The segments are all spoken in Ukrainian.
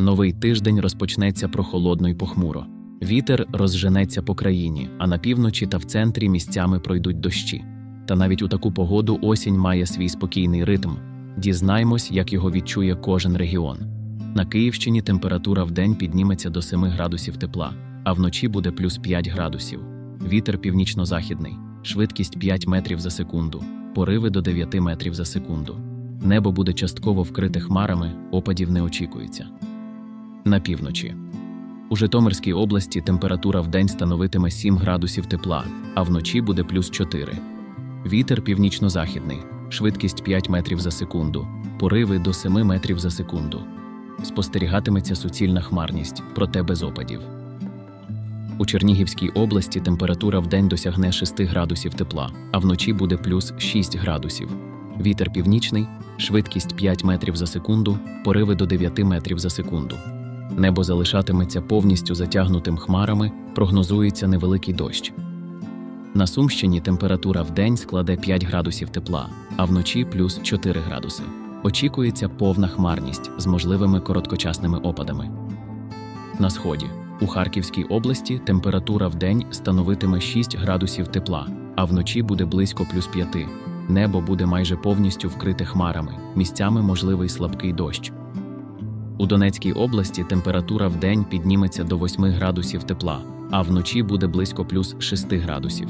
Новий тиждень розпочнеться прохолодно й похмуро. Вітер розженеться по країні, а на півночі та в центрі місцями пройдуть дощі. Та навіть у таку погоду осінь має свій спокійний ритм. Дізнаймось, як його відчує кожен регіон. На Київщині температура в день підніметься до 7 градусів тепла, а вночі буде плюс 5 градусів. Вітер північно-західний, швидкість 5 метрів за секунду, пориви до 9 метрів за секунду. Небо буде частково вкрите хмарами, опадів не очікується. На півночі. У Житомирській області температура вдень становитиме 7 градусів тепла, а вночі буде плюс 4. Вітер північно-західний, швидкість 5 метрів за секунду, пориви до 7 метрів за секунду. Спостерігатиметься суцільна хмарність, проте без опадів. У Чернігівській області температура вдень досягне 6 градусів тепла, а вночі буде плюс 6 градусів. Вітер північний, швидкість 5 метрів за секунду, пориви до 9 метрів за секунду. Небо залишатиметься повністю затягнутим хмарами, прогнозується невеликий дощ. На Сумщині температура вдень складе 5 градусів тепла, а вночі плюс 4 градуси. Очікується повна хмарність з можливими короткочасними опадами. На сході у Харківській області температура вдень становитиме 6 градусів тепла, а вночі буде близько плюс 5. Небо буде майже повністю вкрите хмарами, місцями можливий слабкий дощ. У Донецькій області температура вдень підніметься до 8 градусів тепла, а вночі буде близько плюс 6 градусів.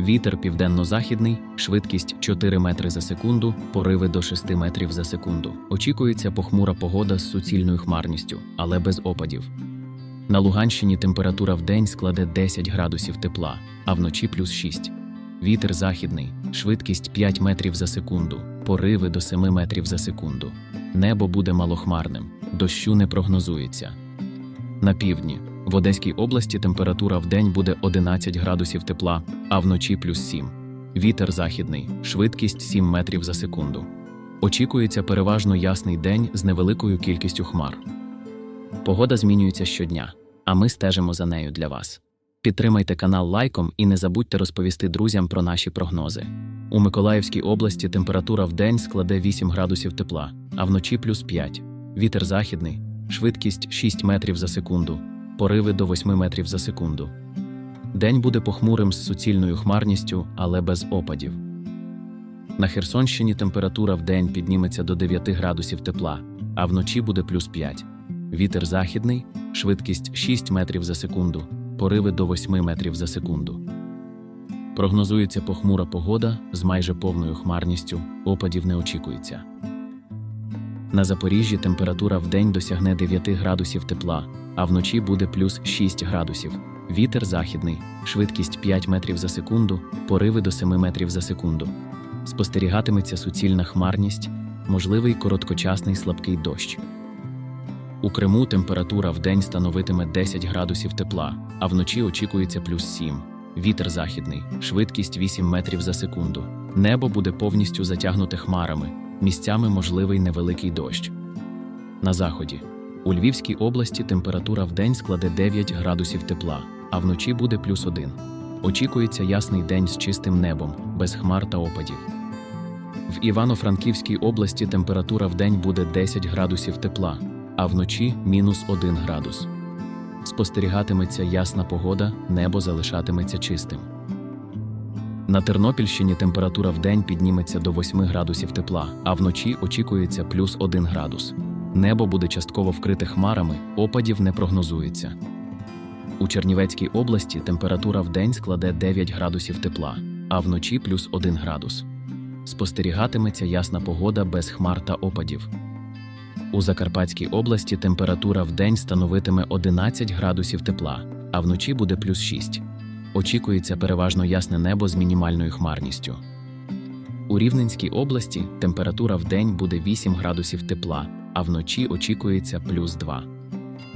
Вітер південно-західний, швидкість 4 метри за секунду, пориви до 6 метрів за секунду. Очікується похмура погода з суцільною хмарністю, але без опадів. На Луганщині температура вдень складе 10 градусів тепла, а вночі плюс 6. Вітер західний, швидкість 5 метрів за секунду, пориви до 7 метрів за секунду. Небо буде малохмарним, дощу не прогнозується. На півдні в Одеській області температура вдень буде 11 градусів тепла, а вночі плюс 7. Вітер західний, швидкість 7 метрів за секунду. Очікується переважно ясний день з невеликою кількістю хмар. Погода змінюється щодня, а ми стежимо за нею для вас. Підтримайте канал лайком і не забудьте розповісти друзям про наші прогнози. У Миколаївській області температура вдень складе 8 градусів тепла, а вночі плюс 5. Вітер західний, швидкість 6 метрів за секунду, пориви до 8 метрів за секунду. День буде похмурим з суцільною хмарністю, але без опадів. На Херсонщині температура вдень підніметься до 9 градусів тепла, а вночі буде плюс 5. Вітер західний, швидкість 6 метрів за секунду, пориви до 8 метрів за секунду. Прогнозується похмура погода з майже повною хмарністю, опадів не очікується. На Запоріжжі температура вдень досягне 9 градусів тепла, а вночі буде плюс 6 градусів. Вітер західний, швидкість 5 метрів за секунду, пориви до 7 метрів за секунду. Спостерігатиметься суцільна хмарність, можливий короткочасний слабкий дощ. У Криму температура вдень становитиме 10 градусів тепла, а вночі очікується плюс 7. Вітер західний, швидкість 8 метрів за секунду. Небо буде повністю затягнуте хмарами, місцями можливий невеликий дощ. На заході. У Львівській області температура вдень складе 9 градусів тепла, а вночі буде плюс 1. Очікується ясний день з чистим небом, без хмар та опадів. В Івано-Франківській області температура вдень буде 10 градусів тепла, а вночі мінус 1 градус. Спостерігатиметься ясна погода, небо залишатиметься чистим. На Тернопільщині температура вдень підніметься до 8 градусів тепла, а вночі очікується плюс 1 градус. Небо буде частково вкрите хмарами, опадів не прогнозується. У Чернівецькій області температура вдень складе 9 градусів тепла, а вночі плюс 1 градус. Спостерігатиметься ясна погода без хмар та опадів. У Закарпатській області температура вдень становитиме 11 градусів тепла, а вночі буде плюс 6. Очікується переважно ясне небо з мінімальною хмарністю. У Рівненській області температура вдень буде 8 градусів тепла, а вночі очікується плюс 2.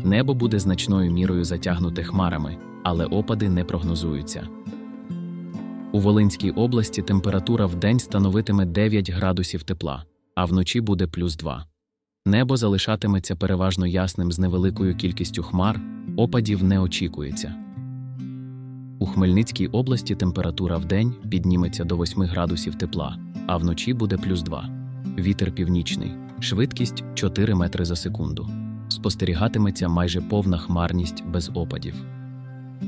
Небо буде значною мірою затягнуте хмарами, але опади не прогнозуються. У Волинській області температура вдень становитиме 9 градусів тепла, а вночі буде плюс 2. Небо залишатиметься переважно ясним з невеликою кількістю хмар, опадів не очікується. У Хмельницькій області температура вдень підніметься до 8 градусів тепла, а вночі буде плюс 2. Вітер північний, швидкість 4 метри за секунду. спостерігатиметься майже повна хмарність без опадів.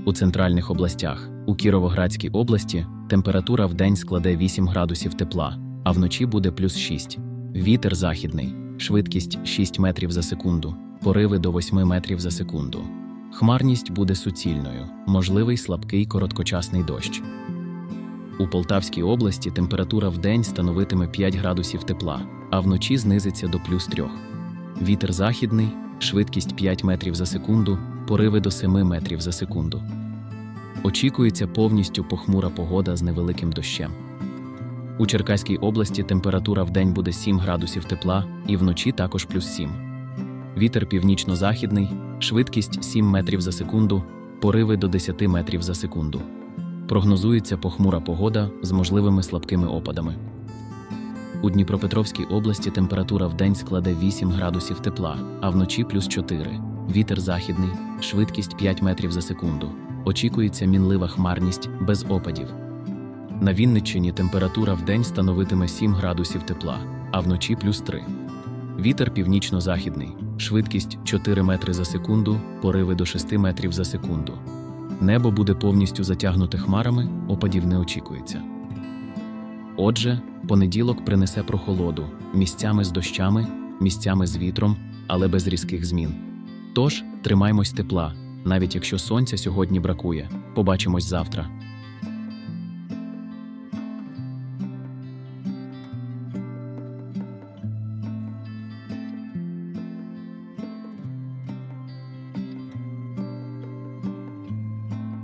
У центральних областях у Кіровоградській області температура в день складе 8 градусів тепла, а вночі буде плюс 6. Вітер західний, швидкість 6 метрів за секунду, пориви до 8 метрів за секунду. Хмарність буде суцільною, можливий слабкий короткочасний дощ. У Полтавській області температура в день становитиме 5 градусів тепла, а вночі знизиться до плюс 3. Вітер західний, швидкість 5 метрів за секунду, пориви до 7 метрів за секунду. Очікується повністю похмура погода з невеликим дощем. У Черкаській області температура в день буде 7 градусів тепла і вночі також плюс 7. Вітер північно-західний, швидкість 7 метрів за секунду, пориви до 10 метрів за секунду. Прогнозується похмура погода з можливими слабкими опадами. У Дніпропетровській області температура в день складе 8 градусів тепла, а вночі плюс 4. Вітер західний, швидкість 5 метрів за секунду. Очікується мінлива хмарність без опадів. На Вінниччині температура в день становитиме 7 градусів тепла, а вночі плюс 3. Вітер північно-західний, швидкість 4 метри за секунду, пориви до 6 метрів за секунду. Небо буде повністю затягнуте хмарами, опадів не очікується. Отже, понеділок принесе прохолоду місцями з дощами, місцями з вітром, але без різких змін. Тож тримаймось тепла, навіть якщо сонця сьогодні бракує. Побачимось завтра.